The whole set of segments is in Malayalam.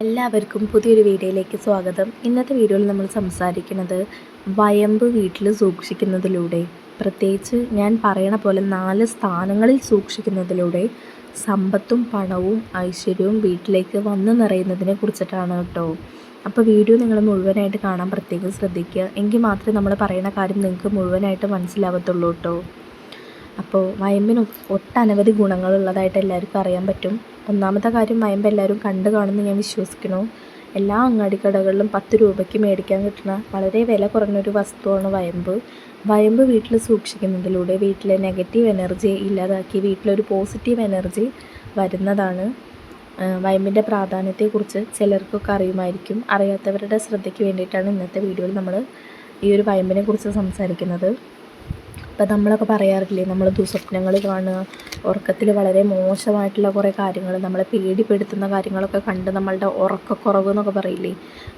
എല്ലാവർക്കും പുതിയൊരു വീഡിയോയിലേക്ക് സ്വാഗതം. ഇന്നത്തെ വീഡിയോയിൽ നമ്മൾ സംസാരിക്കുന്നത് വയമ്പ് വീട്ടിൽ സൂക്ഷിക്കുന്നതിലൂടെ പ്രത്യേകിച്ച് ഞാൻ പറയണ പോലെ നാല് സ്ഥാനങ്ങളിൽ സൂക്ഷിക്കുന്നതിലൂടെ സമ്പത്തും പണവും ഐശ്വര്യവും വീട്ടിലേക്ക് വന്നു നിറയുന്നതിനെ കുറിച്ചിട്ടാണ് കേട്ടോ. അപ്പോൾ വീഡിയോ നിങ്ങൾ മുഴുവനായിട്ട് കാണാൻ പ്രത്യേകം ശ്രദ്ധിക്കുക. എങ്കിൽ മാത്രമേ നമ്മൾ പറയുന്ന കാര്യം നിങ്ങൾക്ക് മുഴുവനായിട്ട് മനസ്സിലാവത്തുള്ളൂ കേട്ടോ. അപ്പോൾ വയമ്പിന് ഒട്ടനവധി ഗുണങ്ങളുള്ളതായിട്ട് എല്ലാവർക്കും അറിയാൻ പറ്റും. ഒന്നാമത്തെ കാര്യം വയമ്പ് എല്ലാവരും കണ്ടു കാണുമെന്ന് ഞാൻ വിശ്വസിക്കുന്നു. എല്ലാ അങ്ങാടി കടകളിലും പത്ത് രൂപയ്ക്ക് മേടിക്കാൻ കിട്ടുന്ന വളരെ വില കുറഞ്ഞൊരു വസ്തുവാണ് വയമ്പ്. വയമ്പ് വീട്ടിൽ സൂക്ഷിക്കുന്നതിലൂടെ വീട്ടിലെ നെഗറ്റീവ് എനർജി ഇല്ലാതാക്കി വീട്ടിലൊരു പോസിറ്റീവ് എനർജി വരുന്നതാണ്. വയമ്പിന്റെ പ്രാധാന്യത്തെക്കുറിച്ച് ചിലർക്കൊക്കെ അറിയുമായിരിക്കും. അറിയാത്തവരുടെ ശ്രദ്ധയ്ക്ക് വേണ്ടിയിട്ടാണ് ഇന്നത്തെ വീഡിയോയിൽ നമ്മൾ ഈ ഒരു വയമ്പിനെ കുറിച്ച് സംസാരിക്കുന്നത്. ഇപ്പം നമ്മളൊക്കെ പറയാറില്ലേ നമ്മൾ ദുസ്വപ്നങ്ങൾ കാണുക ഉറക്കത്തിൽ വളരെ മോശമായിട്ടുള്ള കുറേ കാര്യങ്ങൾ നമ്മളെ പേടിപ്പെടുത്തുന്ന കാര്യങ്ങളൊക്കെ കണ്ട് നമ്മളുടെ ഉറക്കക്കുറവ് എന്നൊക്കെ പറയില്ലേ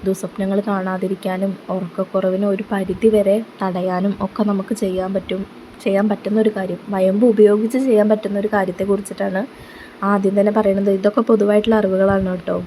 ദുസ്വപ്നങ്ങൾ കാണാതിരിക്കാനും ഉറക്കക്കുറവിന് ഒരു പരിധി വരെ തടയാനും ഒക്കെ നമുക്ക് ചെയ്യാൻ പറ്റും ചെയ്യാൻ പറ്റുന്ന ഒരു കാര്യം വയമ്പ് ഉപയോഗിച്ച് ചെയ്യാൻ പറ്റുന്ന ഒരു കാര്യത്തെ കുറിച്ചിട്ടാണ് ആദ്യം തന്നെ പറയുന്നത് ഇതൊക്കെ പൊതുവായിട്ടുള്ള അറിവുകളാണ് കേട്ടോ.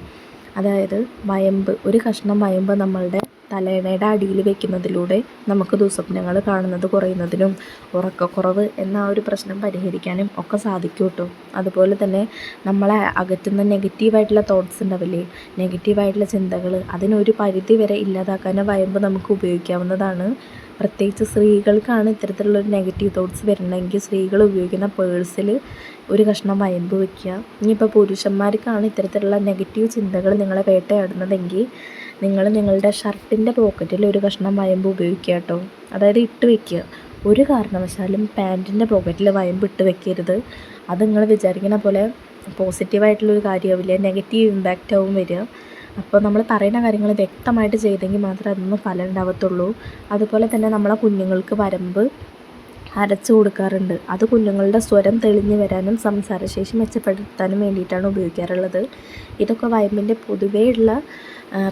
അതായത് വയമ്പ് ഒരു കഷ്ണം വയമ്പ് നമ്മളുടെ തലയിണയുടെ അടിയിൽ വെക്കുന്നതിലൂടെ നമുക്ക് ദുസ്വപ്നങ്ങൾ കാണുന്നത് കുറയുന്നതിനും ഉറക്കക്കുറവ് എന്ന ആ ഒരു പ്രശ്നം പരിഹരിക്കാനും ഒക്കെ സാധിക്കും കേട്ടോ. അതുപോലെ തന്നെ നമ്മളെ അകറ്റുന്ന നെഗറ്റീവായിട്ടുള്ള തോട്ട്സ് ഉണ്ടാവില്ലേ? നെഗറ്റീവായിട്ടുള്ള ചിന്തകൾ അതിനൊരു പരിധി വരെ ഇല്ലാതാക്കാൻ വയമ്പ് നമുക്ക് ഉപയോഗിക്കാവുന്നതാണ്. പ്രത്യേകിച്ച് സ്ത്രീകൾക്കാണ് ഇത്തരത്തിലുള്ളൊരു നെഗറ്റീവ് തോട്ട്സ് വരണമെങ്കിൽ സ്ത്രീകൾ ഉപയോഗിക്കുന്ന പേഴ്സിൽ ഒരു കഷ്ണം വയമ്പ് വയ്ക്കുക ഇനിയിപ്പോൾ പുരുഷന്മാർക്കാണ് ഇത്തരത്തിലുള്ള നെഗറ്റീവ് ചിന്തകൾ നിങ്ങളെ വേട്ടയാടുന്നതെങ്കിൽ നിങ്ങൾ നിങ്ങളുടെ ഷർട്ടിന്റെ പോക്കറ്റിൽ ഒരു കഷ്ണം വയമ്പ് ഉപയോഗിക്കുക കേട്ടോ. അതായത് ഇട്ട് വെക്കുക. ഒരു കാരണവശാലും പാന്റിന്റെ പോക്കറ്റിൽ വയമ്പ് ഇട്ട് വെക്കരുത്. അത് നിങ്ങൾ വിചാരിക്കുന്ന പോലെ പോസിറ്റീവായിട്ടുള്ളൊരു കാര്യമാവില്ല നെഗറ്റീവ് ഇമ്പാക്റ്റ് ആവും വരിക. അപ്പോൾ നമ്മൾ പറയുന്ന കാര്യങ്ങൾ വ്യക്തമായിട്ട് ചെയ്തെങ്കിൽ മാത്രമേ അതൊന്നും ഫലം ഉണ്ടാവത്തുള്ളൂ. അതുപോലെ തന്നെ നമ്മളെ കുഞ്ഞുങ്ങൾക്ക് വരമ്പ് അരച്ചു കൊടുക്കാറുണ്ട്. അത് കുഞ്ഞുങ്ങളുടെ സ്വരം തെളിഞ്ഞു വരാനും സംസാരശേഷി മെച്ചപ്പെടുത്താനും വേണ്ടിയിട്ടാണ് ഉപയോഗിക്കാറുള്ളത്. ഇതൊക്കെ വയമ്പിന്റെ പൊതുവേ ഉള്ള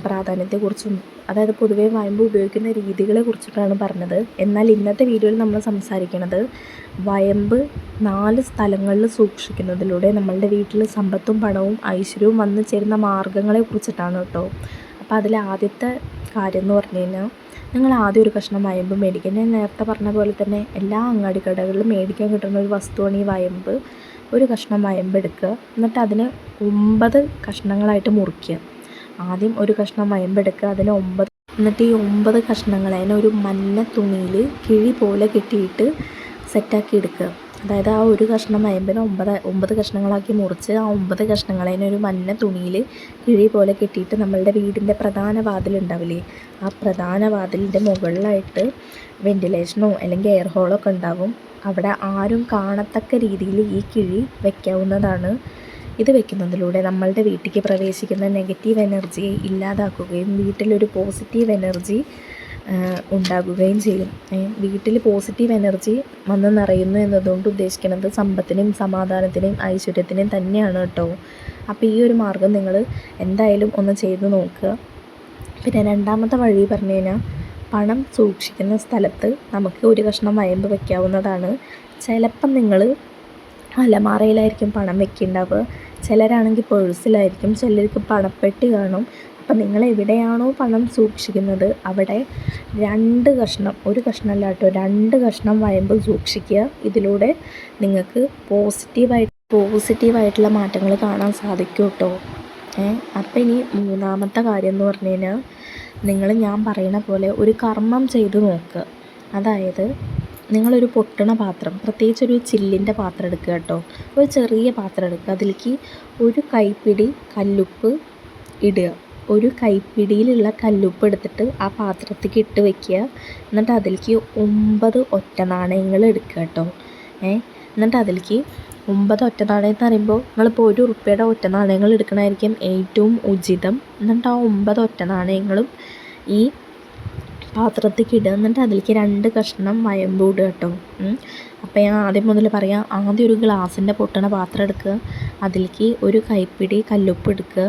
പ്രാധാന്യത്തെക്കുറിച്ചും അതായത് പൊതുവേ വയമ്പ് ഉപയോഗിക്കുന്ന രീതികളെ കുറിച്ചിട്ടാണ് പറഞ്ഞത്. എന്നാൽ ഇന്നത്തെ വീഡിയോയിൽ നമ്മൾ സംസാരിക്കുന്നത് വയമ്പ് നാല് സ്ഥലങ്ങളിൽ സൂക്ഷിക്കുന്നതിലൂടെ നമ്മളുടെ വീട്ടിൽ സമ്പത്തും പണവും ഐശ്വര്യവും വന്നു ചേരുന്ന മാർഗങ്ങളെ കുറിച്ചിട്ടാണ് കേട്ടോ. അപ്പോൾ അതിൽ ആദ്യത്തെ കാര്യം എന്ന് പറഞ്ഞു കഴിഞ്ഞാൽ നിങ്ങൾ ആദ്യം ഒരു കഷ്ണം വയമ്പ് മേടിക്കുക ഞാൻ നേരത്തെ പറഞ്ഞ പോലെ തന്നെ എല്ലാ അങ്ങാടി കടകളിലും മേടിക്കാൻ കിട്ടുന്ന ഒരു വസ്തുവാണ് ഈ വയമ്പ്. ഒരു കഷ്ണം വയമ്പ് എടുക്കുക. എന്നിട്ട് അതിനെ ഒമ്പത് കഷ്ണങ്ങളായിട്ട് മുറിക്കുക. ആദ്യം ഒരു കഷ്ണം വയമ്പെടുക്കുക. അതിനെ ഒമ്പത് എന്നിട്ട് ഈ ഒമ്പത് കഷ്ണങ്ങൾ അതിനെ ഒരു മഞ്ഞ തുണിയിൽ കിഴി പോലെ കെട്ടിയിട്ട് സെറ്റാക്കി എടുക്കുക. അതായത് ആ ഒരു കഷ്ണം വയമ്പിനെ ഒമ്പത് ഒമ്പത് കഷ്ണങ്ങളാക്കി മുറിച്ച് ആ ഒമ്പത് കഷ്ണങ്ങളെ ഒരു മഞ്ഞ തുണിയിൽ കിഴി പോലെ കെട്ടിയിട്ട് നമ്മളുടെ വീടിന്റെ പ്രധാന വാതിലുണ്ടാവില്ലേ ആ പ്രധാന വാതിലിന്റെ മുകളിലായിട്ട് വെന്റിലേഷനോ അല്ലെങ്കിൽ എയർ ഹോളോ ഒക്കെ ഉണ്ടാവും. അവിടെ ആരും കാണത്തക്ക രീതിയിൽ ഈ കിഴി വയ്ക്കാവുന്നതാണ് ഇത് വെക്കുന്നതിലൂടെ നമ്മളുടെ വീട്ടിലേക്ക് പ്രവേശിക്കുന്ന നെഗറ്റീവ് എനർജിയെ ഇല്ലാതാക്കുകയും വീട്ടിലൊരു പോസിറ്റീവ് എനർജി ഉണ്ടാകുകയും ചെയ്യും. വീട്ടിൽ പോസിറ്റീവ് എനർജി വന്ന് നിറയുന്നു എന്നതുകൊണ്ട് ഉദ്ദേശിക്കുന്നത് സമ്പത്തിനും സമാധാനത്തിനെയും ഐശ്വര്യത്തിനെയും തന്നെയാണ് കേട്ടോ. അപ്പോൾ ഈ ഒരു മാർഗം നിങ്ങൾ എന്തായാലും ഒന്ന് ചെയ്ത് നോക്കുക. പിന്നെ രണ്ടാമത്തെ വഴി പറഞ്ഞു കഴിഞ്ഞാൽ പണം സൂക്ഷിക്കുന്ന സ്ഥലത്ത് നമുക്ക് ഒരു കഷ്ണം വയമ്പ് വയ്ക്കാവുന്നതാണ് ചിലപ്പം നിങ്ങൾ അലമാറയിലായിരിക്കും പണം വെക്കുന്നുണ്ടാവുക ചിലരാണെങ്കിൽ പേഴ്സിലായിരിക്കും ചിലർക്ക് പണപ്പെട്ടി കാണും. അപ്പം നിങ്ങൾ എവിടെയാണോ പണം സൂക്ഷിക്കുന്നത് അവിടെ രണ്ട് കഷ്ണം ഒരു കഷ്ണമല്ല കേട്ടോ രണ്ട് കഷ്ണം വയമ്പ് സൂക്ഷിക്കുക. ഇതിലൂടെ നിങ്ങൾക്ക് പോസിറ്റീവായിട്ട് പോസിറ്റീവായിട്ടുള്ള മാറ്റങ്ങൾ കാണാൻ സാധിക്കും കേട്ടോ. അപ്പം ഇനി മൂന്നാമത്തെ കാര്യം എന്ന് പറഞ്ഞു കഴിഞ്ഞാൽ നിങ്ങൾ ഞാൻ പറയുന്ന പോലെ ഒരു കർമ്മം ചെയ്ത് നോക്കുക. അതായത് നിങ്ങളൊരു പൊട്ടണ പാത്രം പ്രത്യേകിച്ച് ഒരു ചില്ലിന്റെ പാത്രം എടുക്കുക കേട്ടോ. ഒരു ചെറിയ പാത്രം എടുക്കുക. അതിലേക്ക് ഒരു കൈപ്പിടി കല്ലുപ്പ് ഇടുക. ഒരു കൈപ്പിടിയിലുള്ള കല്ലുപ്പ് എടുത്തിട്ട് ആ പാത്രത്തേക്ക് ഇട്ട് വെക്കുക. എന്നിട്ട് അതിലേക്ക് ഒമ്പത് ഒറ്റ നാണയങ്ങൾ എടുക്കുക കേട്ടോ. ഏ? എന്നിട്ട് അതിലേക്ക് ഒമ്പത് ഒറ്റ നാണയം എന്ന് പറയുമ്പോൾ നിങ്ങളിപ്പോൾ ഒരു ഉറുപ്പ്യയുടെ ഒറ്റ നാണയങ്ങൾ എടുക്കണമായിരിക്കും ഏറ്റവും ഉചിതം. എന്നിട്ട് ആ ഒമ്പത് ഒറ്റ നാണയങ്ങളും ഈ പാത്രത്തേക്ക് ഇടുക. എന്നിട്ട് അതിലേക്ക് രണ്ട് കഷ്ണം വയമ്പ് ഇടുക കേട്ടോ. അപ്പോൾ ഞാൻ ആദ്യം മുതൽ പറയാം ആദ്യം ഒരു ഗ്ലാസിന്റെ പൊട്ടണ പാത്രം എടുക്കുക. അതിലേക്ക് ഒരു കൈപ്പിടി കല്ലുപ്പ് എടുക്കുക.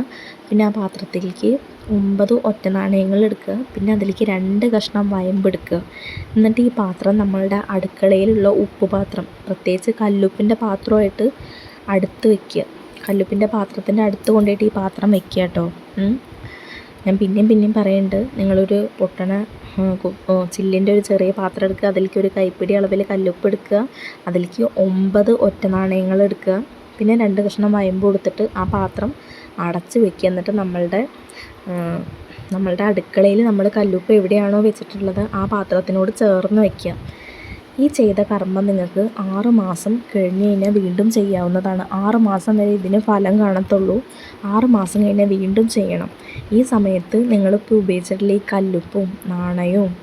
പിന്നെ ആ പാത്രത്തിലേക്ക് ഒമ്പത് ഒറ്റ നാണയങ്ങൾ എടുക്കുക. പിന്നെ അതിലേക്ക് രണ്ട് കഷ്ണം വയമ്പ് എടുക്കുക. എന്നിട്ട് ഈ പാത്രം നമ്മളുടെ അടുക്കളയിലുള്ള ഉപ്പ് പാത്രം പ്രത്യേകിച്ച് കല്ലുപ്പിന്റെ പാത്രമായിട്ട് അടുത്ത് വയ്ക്കുക കല്ലുപ്പിന്റെ പാത്രത്തിന്റെ അടുത്ത് കൊണ്ടുപോയിട്ട് ഈ പാത്രം വയ്ക്കുക കേട്ടോ. ഞാൻ പിന്നെയും പിന്നെയും പറയുന്നുണ്ട് നിങ്ങളൊരു പൊട്ടണ ചില്ലിന്റെ ഒരു ചെറിയ പാത്രം എടുക്കുക. അതിലേക്ക് ഒരു കൈപ്പിടി അളവിൽ കല്ലുപ്പ് എടുക്കുക. അതിലേക്ക് ഒമ്പത് ഒറ്റ നാണയങ്ങൾ എടുക്കുക. പിന്നെ രണ്ട് കഷ്ണം വയമ്പ് കൊടുത്തിട്ട് ആ പാത്രം അടച്ച് വെക്കുക. എന്നിട്ട് നമ്മളുടെ നമ്മളുടെ അടുക്കളയിൽ നമ്മൾ കല്ലുപ്പ് എവിടെയാണോ വെച്ചിട്ടുള്ളത് ആ പാത്രത്തിനോട് ചേർന്ന് വയ്ക്കുക ഈ ചെയ്ത കർമ്മം നിങ്ങൾക്ക് ആറ് മാസം കഴിഞ്ഞ് കഴിഞ്ഞാൽ വീണ്ടും ചെയ്യാവുന്നതാണ്. ആറ് മാസം വരെ ഇതിന് ഫലം കാണത്തുള്ളൂ. ആറ് മാസം കഴിഞ്ഞാൽ വീണ്ടും ചെയ്യണം. ഈ സമയത്ത് നിങ്ങളിപ്പോൾ ഉപയോഗിച്ചിട്ടുള്ള ഈ കല്ലുപ്പും നാണയവും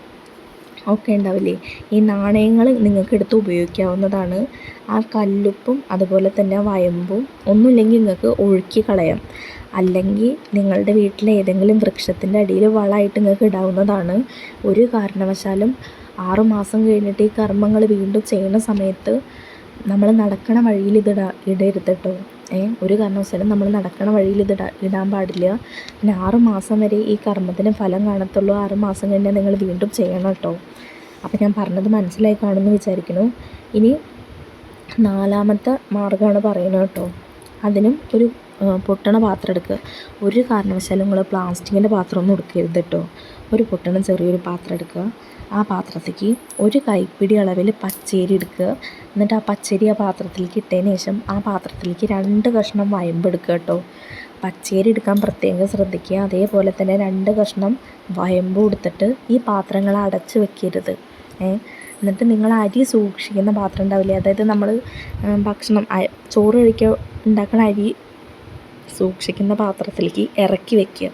ഒക്കെ ഉണ്ടാവില്ലേ? ഈ നാണയങ്ങൾ നിങ്ങൾക്ക് എടുത്ത് ഉപയോഗിക്കാവുന്നതാണ്. ആ കല്ലുപ്പും അതുപോലെ തന്നെ വയമ്പും ഒന്നുമില്ലെങ്കിൽ നിങ്ങൾക്ക് ഒഴുക്കി കളയാം. അല്ലെങ്കിൽ നിങ്ങളുടെ വീട്ടിലെ ഏതെങ്കിലും വൃക്ഷത്തിന്റെ അടിയിൽ വളമായിട്ട് നിങ്ങൾക്ക് ഇടാവുന്നതാണ്. ഒരു കാരണവശാലും ആറ് മാസം കഴിഞ്ഞിട്ട് ഈ കർമ്മങ്ങൾ വീണ്ടും ചെയ്യുന്ന സമയത്ത് നമ്മൾ നടക്കണ വഴിയിൽ ഇതിട ഇടരുത് കേട്ടോ ഏ ഒരു കാരണവശാലും നമ്മൾ നടക്കണ വഴിയിൽ ഇതിട ഇടാൻ പാടില്ല. പിന്നെ ആറുമാസം വരെ ഈ കർമ്മത്തിന് ഫലം കാണത്തുള്ളൂ. ആറുമാസം കഴിഞ്ഞാൽ നിങ്ങൾ വീണ്ടും ചെയ്യണം കേട്ടോ അപ്പോൾ ഞാൻ പറഞ്ഞത് മനസ്സിലായി കാണുമെന്ന് വിചാരിക്കുന്നു. ഇനി നാലാമത്തെ മാർഗമാണ് പറയുന്നത് കേട്ടോ അതിനും ഒരു പൊട്ടണ പാത്രം എടുക്കുക. ഒരു കാരണവശാലും നിങ്ങൾ പ്ലാസ്റ്റിക്കിന്റെ പാത്രമൊന്നും എടുക്കരുത് കേട്ടോ ഒരു പൊട്ടണ ചെറിയൊരു പാത്രം എടുക്കുക. ആ പാത്രത്തേക്ക് ഒരു കൈപ്പിടി അളവിൽ പച്ചരി എടുക്കുക. എന്നിട്ട് ആ പച്ചരി ആ പാത്രത്തിലേക്ക് ഇട്ടതിന് ശേഷം ആ പാത്രത്തിലേക്ക് രണ്ട് കഷ്ണം വയമ്പ് എടുക്കുക കേട്ടോ. പച്ചരി എടുക്കാൻ പ്രത്യേകം ശ്രദ്ധിക്കുക. അതേപോലെ തന്നെ രണ്ട് കഷ്ണം വയമ്പ് കൊടുത്തിട്ട് ഈ പാത്രങ്ങൾ അടച്ച് വെക്കരുത്. ഏ എന്നിട്ട് നിങ്ങൾ അരി സൂക്ഷിക്കുന്ന പാത്രം ഉണ്ടാവില്ലേ? അതായത് നമ്മൾ ഭക്ഷണം ചോറ് കഴിക്കുക ഉണ്ടാക്കുന്ന അരി സൂക്ഷിക്കുന്ന പാത്രത്തിലേക്ക് ഇറക്കി വെക്കുക.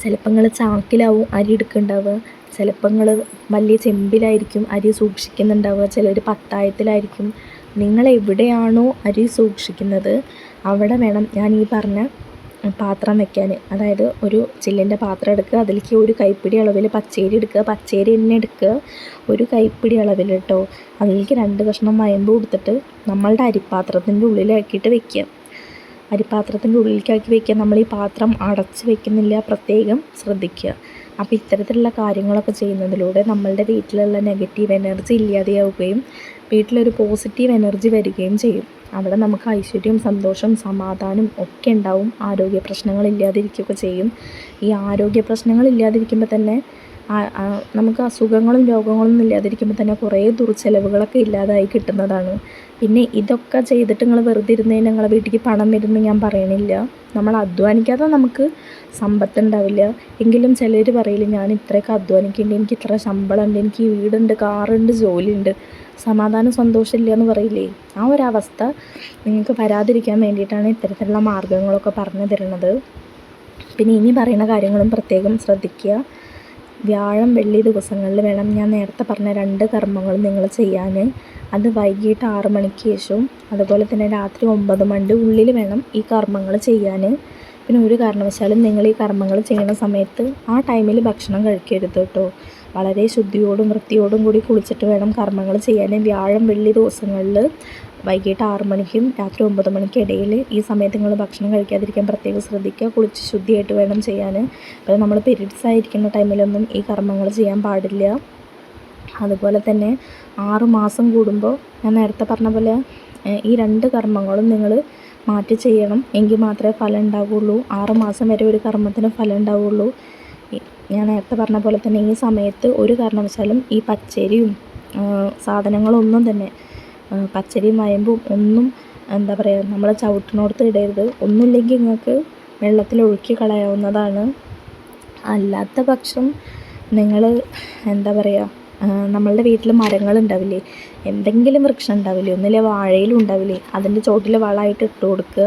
ചിലപ്പോൾ നിങ്ങൾ ചാക്കിലാവും അരി എടുക്കുന്നുണ്ടാവുക ചിലപ്പോൾ നിങ്ങൾ വലിയ ചെമ്പിലായിരിക്കും അരി സൂക്ഷിക്കുന്നുണ്ടാവുക ചിലർ പത്തായത്തിലായിരിക്കും നിങ്ങൾ എവിടെയാണോ അരി സൂക്ഷിക്കുന്നത് അവിടെ വേണം ഞാൻ ഈ പറഞ്ഞ പാത്രം വെക്കാൻ. അതായത് ഒരു ചില്ലിന്റെ പാത്രം എടുക്കുക അതിലേക്ക് ഒരു കൈപ്പിടി അളവിൽ പച്ചേരി എടുക്കുക പച്ചേരി തന്നെ എടുക്കുക ഒരു കൈപ്പിടി അളവിൽ കേട്ടോ അതിലേക്ക് രണ്ട് കഷ്ണം വയമ്പ് കൊടുത്തിട്ട് നമ്മളുടെ അരിപ്പാത്രത്തിന്റെ ഉള്ളിലാക്കിയിട്ട് വെക്കുക. അരിപ്പാത്രത്തിന്റെ ഉള്ളിലേക്കാക്കി വെക്കുക. നമ്മൾ ഈ പാത്രം അടച്ച് വെക്കുന്നില്ല പ്രത്യേകം ശ്രദ്ധിക്കുക. അപ്പോൾ ഇത്തരത്തിലുള്ള കാര്യങ്ങളൊക്കെ ചെയ്യുന്നതിലൂടെ നമ്മളുടെ വീട്ടിലുള്ള നെഗറ്റീവ് എനർജി ഇല്ലാതെയാവുകയും വീട്ടിലൊരു പോസിറ്റീവ് എനർജി വരികയും ചെയ്യും. അവിടെ നമുക്ക് ഐശ്വര്യം സന്തോഷം സമാധാനം ഒക്കെ ഉണ്ടാവും. ആരോഗ്യ പ്രശ്നങ്ങൾ ഇല്ലാതിരിക്കുകയൊക്കെ ചെയ്യും. ഈ ആരോഗ്യ പ്രശ്നങ്ങൾ ഇല്ലാതിരിക്കുമ്പോൾ തന്നെ നമുക്ക് അസുഖങ്ങളും രോഗങ്ങളൊന്നും ഇല്ലാതിരിക്കുമ്പോൾ തന്നെ കുറേ ദുർച്ചെലവുകളൊക്കെ ഇല്ലാതായി കിട്ടുന്നതാണ്. പിന്നെ ഇതൊക്കെ ചെയ്തിട്ട് നിങ്ങൾ വെറുതെ ഇരുന്നതിന് നിങ്ങളെ വീട്ടിലേക്ക് പണം വരുമെന്ന് ഞാൻ പറയണില്ല. നമ്മൾ അധ്വാനിക്കാതെ നമുക്ക് സമ്പത്ത് ഉണ്ടാവില്ല എങ്കിലും ചിലർ പറയില്ല ഞാൻ ഇത്രയൊക്കെ അധ്വാനിക്കുന്നുണ്ട് എനിക്ക് ഇത്ര ശമ്പളമുണ്ട് എനിക്ക് വീടുണ്ട് കാറുണ്ട് ജോലിയുണ്ട് സമാധാനം സന്തോഷമില്ല എന്ന് പറയില്ലേ? ആ ഒരവസ്ഥ നിങ്ങൾക്ക് വരാതിരിക്കാൻ വേണ്ടിയിട്ടാണ് ഇത്തരത്തിലുള്ള മാർഗങ്ങളൊക്കെ പറഞ്ഞു തരുന്നത്. പിന്നെ ഇനി പറയുന്ന കാര്യങ്ങളും പ്രത്യേകം ശ്രദ്ധിക്കുക. വ്യാഴം വെള്ളി ദിവസങ്ങളിൽ വേണം ഞാൻ നേരത്തെ പറഞ്ഞ രണ്ട് കർമ്മങ്ങളും നിങ്ങൾ ചെയ്യാൻ അത് വൈകിട്ട് ആറ് മണിക്ക് ശേഷവും അതുപോലെ തന്നെ രാത്രി ഒമ്പത് മണിന്റെ ഉള്ളിൽ വേണം ഈ കർമ്മങ്ങൾ ചെയ്യാൻ പിന്നെ ഒരു കാരണവശാലും നിങ്ങൾ ഈ കർമ്മങ്ങൾ ചെയ്യുന്ന സമയത്ത് ആ ടൈമിൽ ഭക്ഷണം കഴിക്കരുത് കേട്ടോ. വളരെ ശുദ്ധിയോടും വൃത്തിയോടും കൂടി കുളിച്ചിട്ട് വേണം കർമ്മങ്ങൾ ചെയ്യാൻ വ്യാഴം വെള്ളി ദിവസങ്ങളിൽ വൈകിട്ട് ആറ് മണിക്കും രാത്രി ഒമ്പത് മണിക്കും ഇടയിൽ ഈ സമയത്ത് നിങ്ങൾ ഭക്ഷണം കഴിക്കാതിരിക്കാൻ പ്രത്യേകം ശ്രദ്ധിക്കുക. കുളിച്ച് ശുദ്ധിയായിട്ട് വേണം ചെയ്യാൻ. അപ്പോൾ നമ്മൾ പീരീഡ്സ് ആയിരിക്കുന്ന ടൈമിലൊന്നും ഈ കർമ്മങ്ങൾ ചെയ്യാൻ പാടില്ല. അതുപോലെ തന്നെ ആറ് മാസം കൂടുമ്പോൾ ഞാൻ നേരത്തെ പറഞ്ഞ പോലെ ഈ രണ്ട് കർമ്മങ്ങളും നിങ്ങൾ മാറ്റി ചെയ്യണം. എങ്കിൽ മാത്രമേ ഫലം ഉണ്ടാവുള്ളൂ. ആറ് മാസം വരെ ഒരു കർമ്മത്തിന് ഫലം ഉണ്ടാവുള്ളൂ. ഞാൻ നേരത്തെ പറഞ്ഞ പോലെ തന്നെ ഈ സമയത്ത് ഒരു കാരണവശാലും ഈ പച്ചരിയും സാധനങ്ങളൊന്നും തന്നെ പച്ചരിയും വയമ്പും ഒന്നും എന്താ പറയുക നമ്മൾ ചവിട്ടിനോടത്ത് ഇടരുത്. ഒന്നുമില്ലെങ്കിൽ നിങ്ങൾക്ക് വെള്ളത്തിൽ ഒഴുക്കി കളയാവുന്നതാണ്. അല്ലാത്ത പക്ഷം നിങ്ങൾ എന്താ പറയുക നമ്മളുടെ വീട്ടിൽ മരങ്ങൾ ഉണ്ടാവില്ലേ? എന്തെങ്കിലും വൃക്ഷം ഉണ്ടാവില്ലേ? ഒന്നിലെ വാഴയിലും ഉണ്ടാവില്ലേ? അതിന്റെ ചോട്ടിൽ വളമായിട്ട് ഇട്ട് കൊടുക്കുക.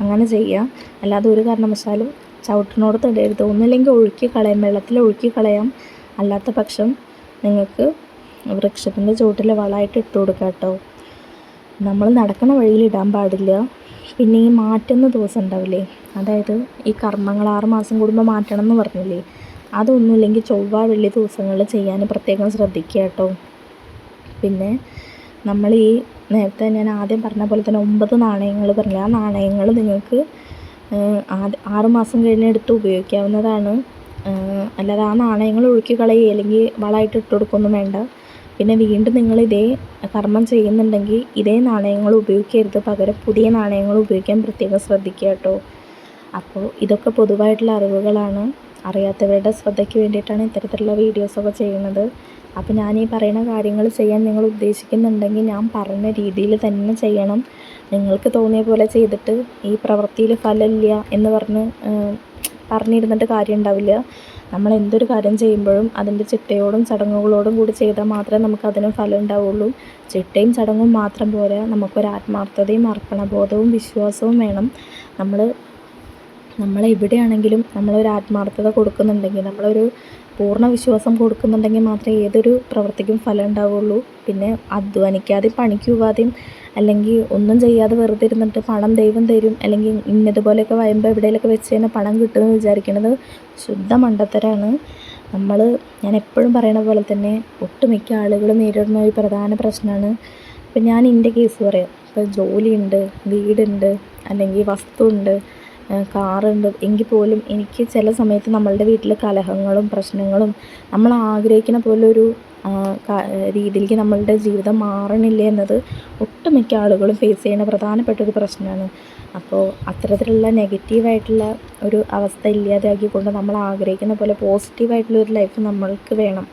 അങ്ങനെ ചെയ്യുക. അല്ലാതെ ഒരു കാരണവശാലും ചവിട്ടിനോടത്ത് ഇടരുത്. ഒന്നില്ലെങ്കിൽ ഒഴുക്കി കളയാം. വെള്ളത്തിൽ ഒഴുക്കി കളയാം. അല്ലാത്ത പക്ഷം നിങ്ങൾക്ക് വൃക്ഷത്തിന്റെ ചുവട്ടിൽ വളമായിട്ട് ഇട്ട് കൊടുക്കുക കേട്ടോ. നമ്മൾ നടക്കുന്ന വഴിയിൽ ഇടാൻ പാടില്ല. പിന്നെ ഈ മാറ്റുന്ന ദിവസം ഉണ്ടാവില്ലേ? അതായത് ഈ കർമ്മങ്ങൾ ആറ് മാസം കൂടുമ്പോൾ മാറ്റണം എന്ന് പറഞ്ഞില്ലേ? അതൊന്നുമില്ലെങ്കിൽ ചൊവ്വ വെള്ളി ദിവസങ്ങളിൽ ചെയ്യാൻ പ്രത്യേകം ശ്രദ്ധിക്കുക കേട്ടോ. പിന്നെ നമ്മൾ ഈ നേരത്തെ ഞാൻ ആദ്യം പറഞ്ഞ പോലെ തന്നെ ഒമ്പത് നാണയങ്ങൾ പറഞ്ഞില്ല? ആ നാണയങ്ങൾ നിങ്ങൾക്ക് ആറ് മാസം കഴിഞ്ഞ് എടുത്ത് ഉപയോഗിക്കാവുന്നതാണ്. അല്ലാതെ ആ നാണയങ്ങൾ ഒഴുക്കി കളയുക അല്ലെങ്കിൽ വളമായിട്ട് ഇട്ട് കൊടുക്കുകയൊന്നും വേണ്ട. പിന്നെ വീണ്ടും നിങ്ങൾ ഇതേ കർമ്മം ചെയ്യുന്നുണ്ടെങ്കിൽ ഇതേ നാണയങ്ങൾ ഉപയോഗിക്കരുത്. പകരം പുതിയ നാണയങ്ങൾ ഉപയോഗിക്കാൻ പ്രത്യേകം ശ്രദ്ധിക്കുക കേട്ടോ. അപ്പോൾ ഇതൊക്കെ പൊതുവായിട്ടുള്ള അറിവുകളാണ്. അറിയാത്തവരുടെ ശ്രദ്ധയ്ക്ക് വേണ്ടിയിട്ടാണ് ഇത്തരത്തിലുള്ള വീഡിയോസൊക്കെ ചെയ്യുന്നത്. അപ്പോൾ ഞാൻ ഈ പറയുന്ന കാര്യങ്ങൾ ചെയ്യാൻ നിങ്ങൾ ഉദ്ദേശിക്കുന്നുണ്ടെങ്കിൽ ഞാൻ പറഞ്ഞ രീതിയിൽ തന്നെ ചെയ്യണം. നിങ്ങൾക്ക് തോന്നിയ പോലെ ചെയ്തിട്ട് ഈ പ്രവൃത്തിയിൽ ഫലമില്ല എന്ന് പറഞ്ഞ് പറഞ്ഞിരുന്നിട്ട് കാര്യം ഉണ്ടാവില്ല നമ്മൾ എന്തൊരു കാര്യം ചെയ്യുമ്പോഴും അതിന്റെ ചിട്ടയോടും ചടങ്ങുകളോടും കൂടി ചെയ്താൽ മാത്രമേ നമുക്ക് അതിന് ഫലം ഉണ്ടാവുള്ളൂ. ചിട്ടയും ചടങ്ങും മാത്രം പോരാ നമുക്കൊരു ആത്മാർത്ഥതയും അർപ്പണബോധവും വിശ്വാസവും വേണം. നമ്മൾ എവിടെയാണെങ്കിലും നമ്മളൊരു ആത്മാർത്ഥത കൊടുക്കുന്നുണ്ടെങ്കിൽ നമ്മളൊരു പൂർണ വിശ്വാസം കൊടുക്കുന്നുണ്ടെങ്കിൽ മാത്രമേ ഏതൊരു പ്രവൃത്തിക്കും ഫലം ഉണ്ടാവുള്ളൂ. പിന്നെ അധ്വാനിക്കാതെയും പണിക്ക് പോവാതെയും അല്ലെങ്കിൽ ഒന്നും ചെയ്യാതെ വെറുതെ ഇരുന്നിട്ട് പണം ദൈവം തരും അല്ലെങ്കിൽ ഇന്നതുപോലെയൊക്കെ വരുമ്പോൾ എവിടെയെങ്കിലൊക്കെ വെച്ച് തന്നെ പണം കിട്ടുമെന്ന് വിചാരിക്കുന്നത് ശുദ്ധ മണ്ടത്തരാണ്. നമ്മൾ ഞാൻ എപ്പോഴും പറയണ പോലെ തന്നെ ഒട്ടുമിക്ക ആളുകൾ നേരിടുന്ന ഒരു പ്രധാന പ്രശ്നമാണ്. ഇപ്പം ഞാൻ എന്റെ കേസ് പറയാം. ഇപ്പോൾ ജോലിയുണ്ട് വീടുണ്ട് അല്ലെങ്കിൽ വസ്തുണ്ട് കാറുണ്ട്. എങ്കിൽ പോലും എനിക്ക് ചില സമയത്ത് നമ്മളുടെ വീട്ടിൽ കലഹങ്ങളും പ്രശ്നങ്ങളും നമ്മൾ ആഗ്രഹിക്കുന്ന പോലൊരു രീതിയിലേക്ക് നമ്മളുടെ ജീവിതം മാറണില്ല എന്നത് ഒട്ടുമിക്ക ആളുകളും ഫേസ് ചെയ്യുന്ന പ്രധാനപ്പെട്ട ഒരു പ്രശ്നമാണ്. അപ്പോൾ അത്തരത്തിലുള്ള നെഗറ്റീവായിട്ടുള്ള ഒരു അവസ്ഥ ഇല്ലാതാക്കിക്കൊണ്ട് നമ്മൾ ആഗ്രഹിക്കുന്ന പോലെ പോസിറ്റീവായിട്ടുള്ള ഒരു ലൈഫ് നമ്മൾക്ക് വേണം.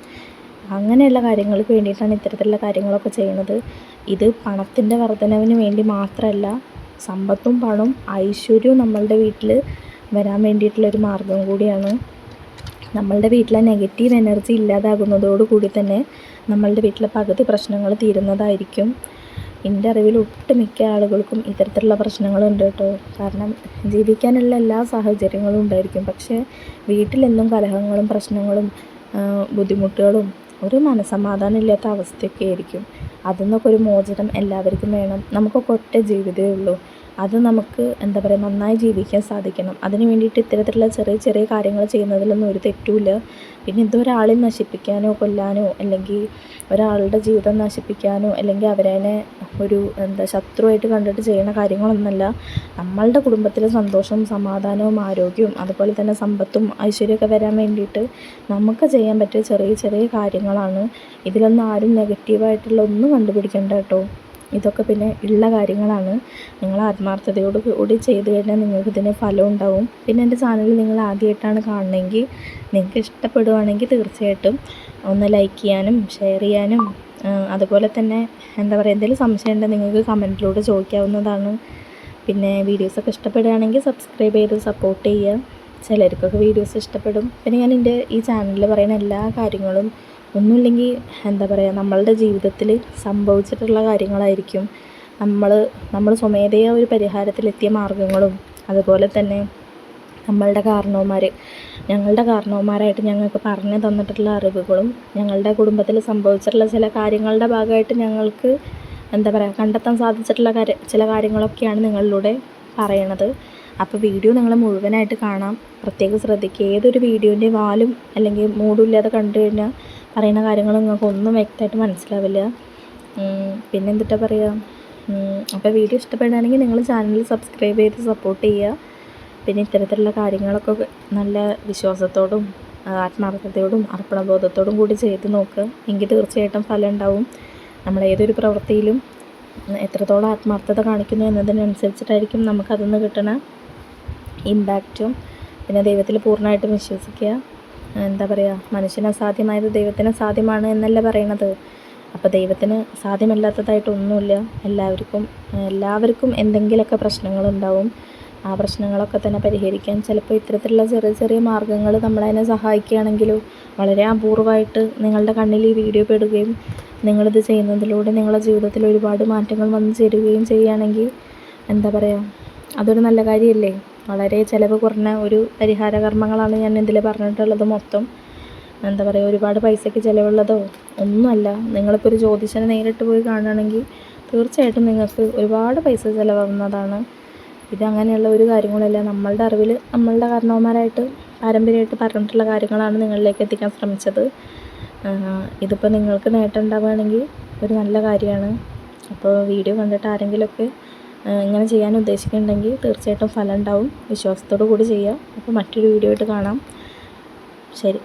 അങ്ങനെയുള്ള കാര്യങ്ങൾക്ക് വേണ്ടിയിട്ടാണ് ഇത്തരത്തിലുള്ള കാര്യങ്ങളൊക്കെ ചെയ്യുന്നത്. ഇത് പണത്തിന്റെ വർധനവിന് വേണ്ടി മാത്രമല്ല സമ്പത്തും പണവും ഐശ്വര്യവും നമ്മളുടെ വീട്ടിൽ വരാൻ വേണ്ടിയിട്ടുള്ളൊരു മാർഗം കൂടിയാണ്. നമ്മളുടെ വീട്ടിലെ നെഗറ്റീവ് എനർജി ഇല്ലാതാകുന്നതോടുകൂടി തന്നെ നമ്മളുടെ വീട്ടിലെ പകുതി പ്രശ്നങ്ങൾ തീരുന്നതായിരിക്കും. എന്റെ അറിവിൽ ഒട്ടുമിക്ക ആളുകൾക്കും ഇത്തരത്തിലുള്ള പ്രശ്നങ്ങളുണ്ട് കേട്ടോ. കാരണം ജീവിക്കാനുള്ള എല്ലാ സാഹചര്യങ്ങളും ഉണ്ടായിരിക്കും. പക്ഷേ വീട്ടിലെന്നും കലഹങ്ങളും പ്രശ്നങ്ങളും ബുദ്ധിമുട്ടുകളും ഒരു മനസ്സമാധാനം ഇല്ലാത്ത അവസ്ഥയൊക്കെ ആയിരിക്കും. അതിൽ നിന്നൊക്കെ ഒരു മോചനം എല്ലാവർക്കും വേണം. നമുക്കൊക്കെ ഒറ്റ ജീവിതമേ ഉള്ളൂ. അത് നമുക്ക് എന്താ പറയുക നന്നായി ജീവിക്കാൻ സാധിക്കണം. അതിന് വേണ്ടിയിട്ട് ഇത്തരത്തിലുള്ള ചെറിയ ചെറിയ കാര്യങ്ങൾ ചെയ്യുന്നതിലൊന്നും ഒരു തെറ്റുമില്ല. പിന്നെ ഇതൊരാളെ നശിപ്പിക്കാനോ കൊല്ലാനോ അല്ലെങ്കിൽ ഒരാളുടെ ജീവിതം നശിപ്പിക്കാനോ അല്ലെങ്കിൽ അവരതിനെ ഒരു എന്താ ശത്രുവായിട്ട് കണ്ടിട്ട് ചെയ്യുന്ന കാര്യങ്ങളൊന്നുമല്ല. നമ്മളുടെ കുടുംബത്തിലെ സന്തോഷവും സമാധാനവും ആരോഗ്യവും അതുപോലെ തന്നെ സമ്പത്തും ഐശ്വര്യമൊക്കെ വരാൻ വേണ്ടിയിട്ട് നമുക്ക് ചെയ്യാൻ പറ്റിയ ചെറിയ ചെറിയ കാര്യങ്ങളാണ്. ഇതിലൊന്നും ആരും നെഗറ്റീവായിട്ടുള്ള ഒന്നും കണ്ടുപിടിക്കേണ്ട കേട്ടോ. ഇതൊക്കെ പിന്നെ ഉള്ള കാര്യങ്ങളാണ്. നിങ്ങൾ ആത്മാർത്ഥതയോട് കൂടി ചെയ്ത് കഴിഞ്ഞാൽ നിങ്ങൾക്ക് ഇതിന് ഫലം ഉണ്ടാവും. പിന്നെ എന്റെ ചാനൽ നിങ്ങൾ ആദ്യമായിട്ടാണ് കാണണമെങ്കിൽ നിങ്ങൾക്ക് ഇഷ്ടപ്പെടുവാണെങ്കിൽ തീർച്ചയായിട്ടും ഒന്ന് ലൈക്ക് ചെയ്യാനും ഷെയർ ചെയ്യാനും അതുപോലെ തന്നെ എന്താ പറയുക എന്തെങ്കിലും സംശയം ഉണ്ടെങ്കിൽ നിങ്ങൾക്ക് കമന്റിലൂടെ ചോദിക്കാവുന്നതാണ്. പിന്നെ വീഡിയോസൊക്കെ ഇഷ്ടപ്പെടുകയാണെങ്കിൽ സബ്സ്ക്രൈബ് ചെയ്ത് സപ്പോർട്ട് ചെയ്യുക. ചിലർക്കൊക്കെ വീഡിയോസ് ഇഷ്ടപ്പെടും. പിന്നെ ഞാൻ എന്റെ ഈ ചാനലിൽ പറയുന്ന എല്ലാ കാര്യങ്ങളും ഒന്നുമില്ലെങ്കിൽ എന്താ പറയുക നമ്മളുടെ ജീവിതത്തിൽ സംഭവിച്ചിട്ടുള്ള കാര്യങ്ങളായിരിക്കും. നമ്മൾ നമ്മൾ സ്വമേധയാ ഒരു പരിഹാരത്തിലെത്തിയ മാർഗങ്ങളും. അതുപോലെ തന്നെ നമ്മളുടെ കാരണവന്മാർ ഞങ്ങളുടെ കാരണവന്മാരായിട്ട് ഞങ്ങൾക്ക് പറഞ്ഞു തന്നിട്ടുള്ള അറിവുകളും ഞങ്ങളുടെ കുടുംബത്തിൽ സംഭവിച്ചിട്ടുള്ള ചില കാര്യങ്ങളുടെ ഭാഗമായിട്ട് ഞങ്ങൾക്ക് എന്താ പറയുക കണ്ടെത്താൻ സാധിച്ചിട്ടുള്ള കാര്യ ചില കാര്യങ്ങളൊക്കെയാണ് നിങ്ങളിലൂടെ പറയണത്. അപ്പോൾ വീഡിയോ നിങ്ങൾ മുഴുവനായിട്ട് കാണാം. പ്രത്യേകം ശ്രദ്ധിക്കുക. ഏതൊരു വീഡിയോന്റെ വാലും അല്ലെങ്കിൽ മൂടും ഇല്ലാതെ കണ്ടു കഴിഞ്ഞാൽ പറയുന്ന കാര്യങ്ങൾ നിങ്ങൾക്ക് ഒന്നും വ്യക്തമായിട്ട് മനസ്സിലാവില്ല. പിന്നെ എന്തിട്ടാ പറയുക അപ്പോൾ വീഡിയോ ഇഷ്ടപ്പെടുകയാണെങ്കിൽ നിങ്ങൾ ചാനൽ സബ്സ്ക്രൈബ് ചെയ്ത് സപ്പോർട്ട് ചെയ്യുക. പിന്നെ ഇത്തരത്തിലുള്ള കാര്യങ്ങളൊക്കെ നല്ല വിശ്വാസത്തോടും ആത്മാർത്ഥതയോടും അർപ്പണബോധത്തോടും കൂടി ചെയ്ത് നോക്കുക. എങ്കിൽ തീർച്ചയായിട്ടും ഫലം ഉണ്ടാവും. നമ്മൾ ഏതൊരു പ്രവൃത്തിയിലും എത്രത്തോളം ആത്മാർത്ഥത കാണിക്കുന്നു എന്നതിനനുസരിച്ചിട്ടായിരിക്കും നമുക്കതിൽ നിന്ന് കിട്ടുന്ന ഇമ്പാക്റ്റും പിന്നെ ദൈവത്തിൽ പൂർണമായിട്ടും വിശ്വസിക്കുക. എന്താ പറയുക മനുഷ്യന് അസാധ്യമായത് ദൈവത്തിന് സാധ്യമാണ് എന്നല്ല പറയണത്. അപ്പോൾ ദൈവത്തിന് സാധ്യമല്ലാത്തതായിട്ടൊന്നുമില്ല. എല്ലാവർക്കും എല്ലാവർക്കും എന്തെങ്കിലുമൊക്കെ പ്രശ്നങ്ങളുണ്ടാവും. ആ പ്രശ്നങ്ങളൊക്കെ തന്നെ പരിഹരിക്കാൻ ചിലപ്പോൾ ഇത്തരത്തിലുള്ള ചെറിയ ചെറിയ മാർഗങ്ങൾ നമ്മളതിനെ സഹായിക്കുകയാണെങ്കിലും വളരെ അപൂർവമായിട്ട് നിങ്ങളുടെ കണ്ണിൽ ഈ വീഡിയോ പെടുകയും നിങ്ങളിത് ചെയ്യുന്നതിലൂടെ നിങ്ങളുടെ ജീവിതത്തിൽ ഒരുപാട് മാറ്റങ്ങൾ വന്നു ചേരുകയും ചെയ്യുകയാണെങ്കിൽ എന്താ പറയുക അതൊരു നല്ല കാര്യമല്ലേ? വളരെ ചിലവ് കുറഞ്ഞ ഒരു പരിഹാര കർമ്മങ്ങളാണ് ഞാൻ ഇതിൽ പറഞ്ഞിട്ടുള്ളത് മൊത്തം. എന്താ പറയുക ഒരുപാട് പൈസയ്ക്ക് ചിലവുള്ളതോ ഒന്നുമല്ല. നിങ്ങളിപ്പോൾ ഒരു ജ്യോതിഷനെ നേരിട്ട് പോയി കാണുകയാണെങ്കിൽ തീർച്ചയായിട്ടും നിങ്ങൾക്ക് ഒരുപാട് പൈസ ചിലവാകുന്നതാണ്. ഇതങ്ങനെയുള്ള ഒരു കാര്യങ്ങളല്ല. നമ്മളുടെ അറിവിൽ നമ്മളുടെ കാരണവന്മാരായിട്ട് പാരമ്പര്യമായിട്ട് പറഞ്ഞിട്ടുള്ള കാര്യങ്ങളാണ് നിങ്ങളിലേക്ക് എത്തിക്കാൻ ശ്രമിച്ചത്. ഇതിപ്പോൾ നിങ്ങൾക്ക് നേട്ടം ഉണ്ടാവുകയാണെങ്കിൽ ഒരു നല്ല കാര്യമാണ്. അപ്പോൾ വീഡിയോ കണ്ടിട്ട് ആരെങ്കിലുമൊക്കെ ഇങ്ങനെ ചെയ്യാൻ ഉദ്ദേശിക്കുന്നുണ്ടെങ്കിൽ തീർച്ചയായിട്ടും ഫലം ഉണ്ടാവും. വിശ്വാസത്തോടു കൂടി ചെയ്യുക അപ്പോൾ മറ്റൊരു വീഡിയോ ആയിട്ട് കാണാം. ശരി.